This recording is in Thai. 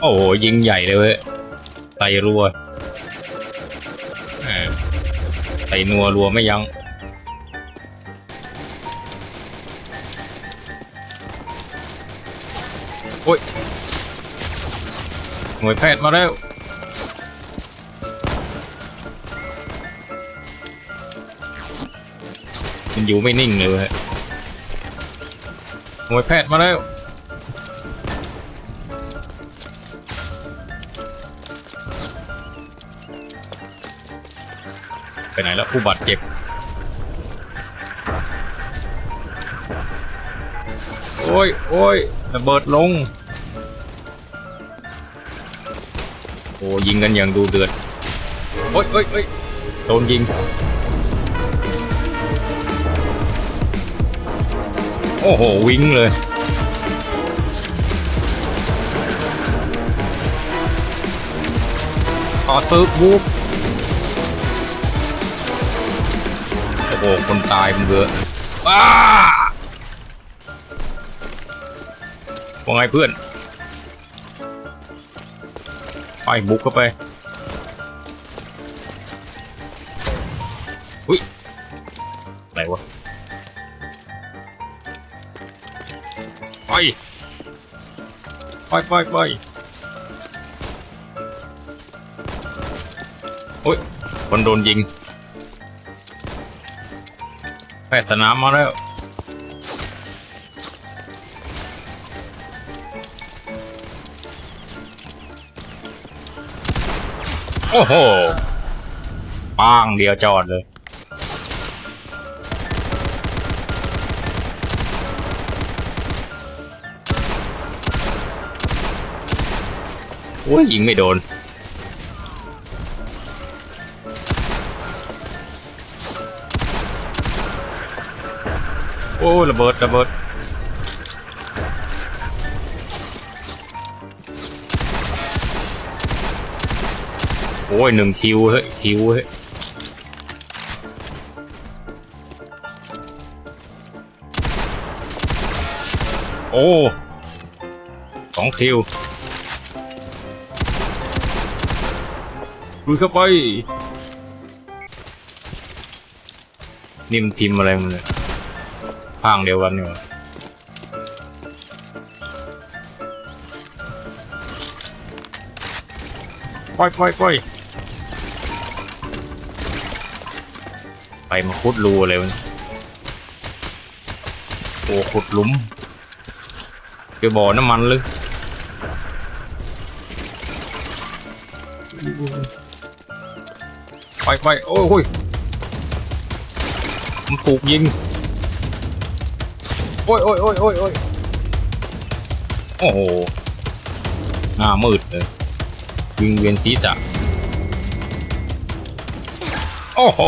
โอ้โหยิงใหญ่เลยเว้ยไตรัวไตนัวรัวไม่ยัง้งโอ้ยหน่วยแพทย์มาแล้วมันอยู่ไม่นิ่งเลยเว้ยหน่วยแพทย์มาแล้ว ไปไหนแล้วผู้บาดเจ็บโอ้ยโอ้ยระเบิดลง โอ้ยิงกันอย่างดูเดือดโอ้ยโอ้ยโอ้ยโดนยิง โอ้โห วิ่งเลย ขอซื้อบู โอ้โหคนตายมันเยอะว้าว่าไงเพื่อน ไปบุกเข้าไปอุ้ยอะไรวะ ไป ไปไปไปโอ้ยคนโดนยิง แพทย์สนามมาแล้ว โอ้โหป้างเดียวจอดเลยโอ้ยยิงไม่โดน โอ้ระเบิดระเบิดโอ้ยหนึ่งคิวเฮ้ยคิวเฮ้ยโอ้สองคิวลุยเข้าไปนี่มันพิมอะไรมันเนี่ย พางเดียวกันเนี่ยวะปล่อยปล่อยปล่อยไปมาขุดรูอะไรวะเนี่ยโอ้ขุดหลุมเจอบ่อน้ำมันเลยไปไปโอ้ยโอ้ยมันถูกยิง โอ้ยโอ้ยโอ้ยโอ้ยโอ้ยโอ้โห หน้ามืดเลยวิงเวียนศีรษะ โอ้โห